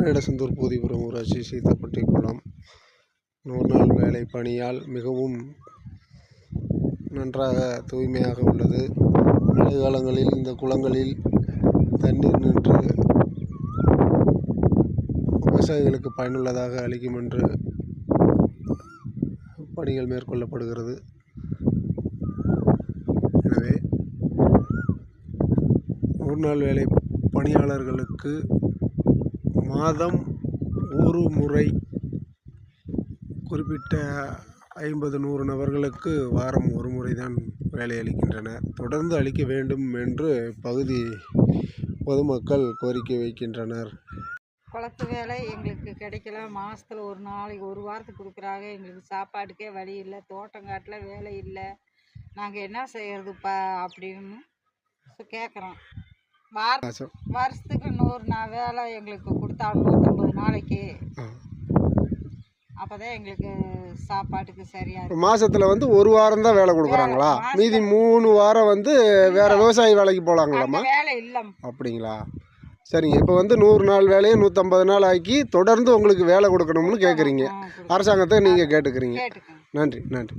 வேடசந்தூர் போதிபுரம் ஊராட்சி சீத்தப்பட்டி குளம். நூறு நாள் வேலை பணியால் மிகவும் நன்றாக தூய்மையாக உள்ளது. மழை காலங்களில் இந்த குளங்களில் தண்ணீர் நின்று விவசாயிகளுக்கு பயனுள்ளதாக அளிக்கும் என்று பணிகள் மேற்கொள்ளப்படுகிறது. எனவே ஒரு நாள் வேலை பணியாளர்களுக்கு மாதம் ஒரு முறை குறிப்பிட்ட ஐம்பது நூறு நபர்களுக்கு வாரம் ஒரு முறை தான் வேலை அளிக்கின்றனர். தொடர்ந்து அளிக்க வேண்டும் என்று பகுதி பொதுமக்கள் கோரிக்கை வைக்கின்றனர். குளத்து வேலை எங்களுக்கு கிடைக்கல. மாதத்துல ஒரு நாளைக்கு ஒரு வாரத்துக்கு கொடுக்குறாங்க. எங்களுக்கு சாப்பாட்டுக்கே வழி இல்லை. தோட்டங்காட்டில் வேலை இல்லை. நாங்கள் என்ன செய்கிறதுப்பா அப்படின்னு கேட்குறோம் வருஷத்துக்கு நூறு நாள் வேலை எங்களுக்கு கொடுத்தாலும் நூற்றம்பது நாளைக்கு. ஆ. அப்போ தான் எங்களுக்கு சாப்பாட்டுக்கு இப்போ மாசத்துல வந்து ஒரு வாரம் தான் வேலை கொடுக்குறாங்களா? மீதி மூணு வாரம் வந்து வேற விவசாய வேலைக்கு போகலாங்களாம்மா வேலை இல்லை. அப்படிங்களா? சரிங்க. இப்போ வந்து நூறு நாள் வேலையை நூற்றம்பது நாள் ஆக்கி தொடர்ந்து உங்களுக்கு வேலை கொடுக்கணும்னு கேட்குறீங்க. அரசாங்கத்தை நீங்கள் கேட்டுக்கிறீங்க. நன்றி நன்றி.